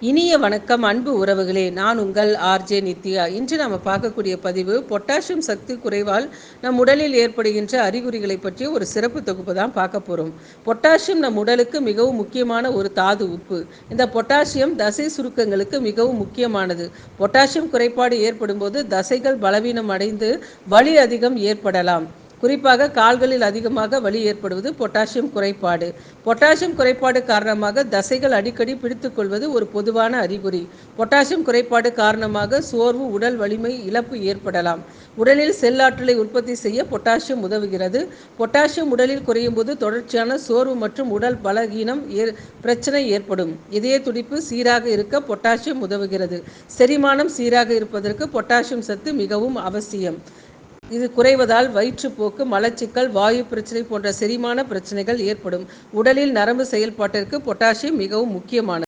இனிய வணக்கம் அன்பு உறவுகளே. நான் உங்கள் ஆர்ஜே நித்யா. இன்று நாம் பார்க்கக்கூடிய பதிவு பொட்டாசியம் சக்தி குறைவால் நம் உடலில் ஏற்படுகின்ற அறிகுறிகளை பற்றிய ஒரு சிறப்பு தொகுப்பு தான் பார்க்க போகிறோம் பொட்டாசியம் நம் உடலுக்கு மிகவும் முக்கியமான ஒரு தாது உப்பு. இந்த பொட்டாசியம் தசை சுருக்கங்களுக்கு மிகவும் முக்கியமானது. பொட்டாசியம் குறைபாடு ஏற்படும் போது தசைகள் பலவீனம் அடைந்து வலி அதிகம் ஏற்படலாம். குறிப்பாக கால்களில் அதிகமாக வலி ஏற்படுவது பொட்டாசியம் குறைபாடு. பொட்டாசியம் குறைபாடு காரணமாக தசைகள் அடிக்கடி பிடித்துக்கொள்வது ஒரு பொதுவான அறிகுறி. பொட்டாசியம் குறைபாடு காரணமாக சோர்வு உடல் வலிமை இழப்பு ஏற்படலாம். உடலில் செல்லாற்றலை உற்பத்தி செய்ய பொட்டாசியம் உதவுகிறது. பொட்டாசியம் உடலில் குறையும் போது தொடர்ச்சியான சோர்வு மற்றும் உடல் பலகீனம் ஏ பிரச்சனை ஏற்படும். இதய துடிப்பு சீராக இருக்க பொட்டாசியம் உதவுகிறது. செரிமானம் சீராக இருப்பதற்கு பொட்டாசியம் சத்து மிகவும் அவசியம். இது குறைவதால் வயிற்றுப்போக்கு மலச்சிக்கல் வாயு பிரச்சனை போன்ற செரிமான பிரச்சனைகள் ஏற்படும். உடலில் நரம்பு செயல்பாட்டிற்கு பொட்டாசியம் மிகவும் முக்கியமானது.